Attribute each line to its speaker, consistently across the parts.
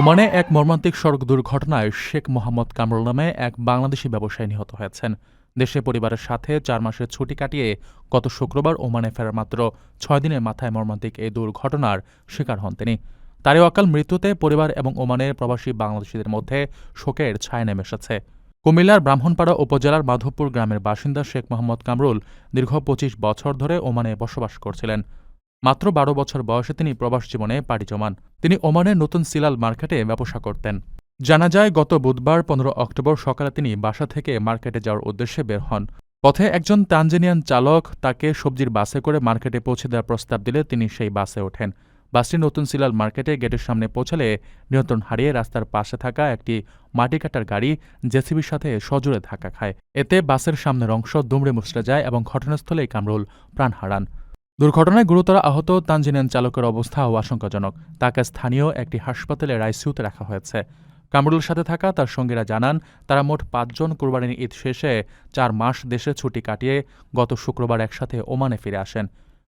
Speaker 1: ওমানে এক মর্মান্তিক সড়ক দুর্ঘটনায় শেখ মোহাম্মদ কামরুল নামে এক বাংলাদেশি ব্যবসায়ী নিহত হয়েছেন। দেশে পরিবারের সাথে চার মাসের ছুটি কাটিয়ে গত শুক্রবার ওমানে ফেরার মাত্র ছয় দিনের মাথায় মর্মান্তিক এই দুর্ঘটনার শিকার হন তিনি। তারই অকাল মৃত্যুতে পরিবার এবং ওমানের প্রবাসী বাংলাদেশিদের মধ্যে শোকের ছায়া নেমে এসেছে। কুমিল্লার ব্রাহ্মণপাড়া উপজেলার মাধবপুর গ্রামের বাসিন্দা শেখ মোহাম্মদ কামরুল দীর্ঘ পঁচিশ বছর ধরে ওমানে বসবাস করছিলেন। মাত্র বারো বছর বয়সে তিনি প্রবাস জীবনে পাড়ি জমান। তিনি ওমানের নতুন সিলাল মার্কেটে ব্যবসা করতেন। জানা যায়, গত বুধবার পনেরো অক্টোবর সকালে তিনি বাসা থেকে মার্কেটে যাওয়ার উদ্দেশ্যে বের হন। পথে একজন তানজেনিয়ান চালক তাকে সবজির বাসে করে মার্কেটে পৌঁছে দেওয়ার প্রস্তাব দিলে তিনি সেই বাসে ওঠেন। বাসটি নতুন সিলাল মার্কেটে গেটের সামনে পৌঁছালে নিয়ন্ত্রণ হারিয়ে রাস্তার পাশে থাকা একটি মাটি কাটার গাড়ি জেসিবির সাথে সজোরে ধাক্কা খায়। এতে বাসের সামনের অংশ দুমড়ে মুচড়ে যায় এবং ঘটনাস্থলেই কামরুল প্রাণ হারান। দুর্ঘটনায় গুরুতর আহত তানজিনিয়ান চালকের অবস্থাও আশঙ্কাজনক। তাকে স্থানীয় একটি হাসপাতালে রাইসিউতে রাখা হয়েছে। কামরুলের সাথে থাকা তার সঙ্গীরা জানান, তারা মোট পাঁচজন কোরবানির ঈদ শেষে চার মাস দেশে ছুটি কাটিয়ে গত শুক্রবার একসাথে ওমানে ফিরে আসেন।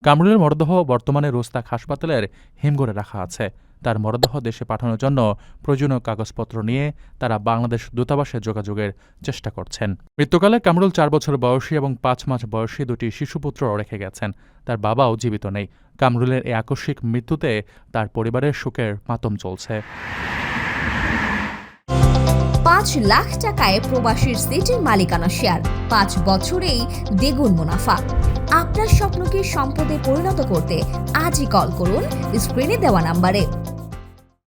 Speaker 1: কামরুলের মরদেহ বর্তমানে রোস্তাক হাসপাতালের হিমঘরে রাখা আছে। তার মরদেহ দেশে পাঠানোর জন্য প্রয়োজনীয় কাগজপত্র নিয়ে তারা বাংলাদেশ দূতাবাসে যোগাযোগের চেষ্টা করছেন। মৃত্যুকালে কামরুল চার বছর বয়সী এবং পাঁচ মাস বয়সী দুটি শিশুপুত্র রেখে গেছেন। তার বাবাও জীবিত নেই। কামরুলের এই আকস্মিক মৃত্যুতে তার পরিবারের শোকের মাতম চলছে।
Speaker 2: পাঁচ লাখ টাকায় প্রবাসীর সিটির মালিকানা শেয়ার, পাঁচ বছরেই দ্বিগুণ মুনাফা। আপনার স্বপ্নকে সম্পদে পরিণত করতে আজই কল করুন স্ক্রিনে দেওয়া নাম্বারে।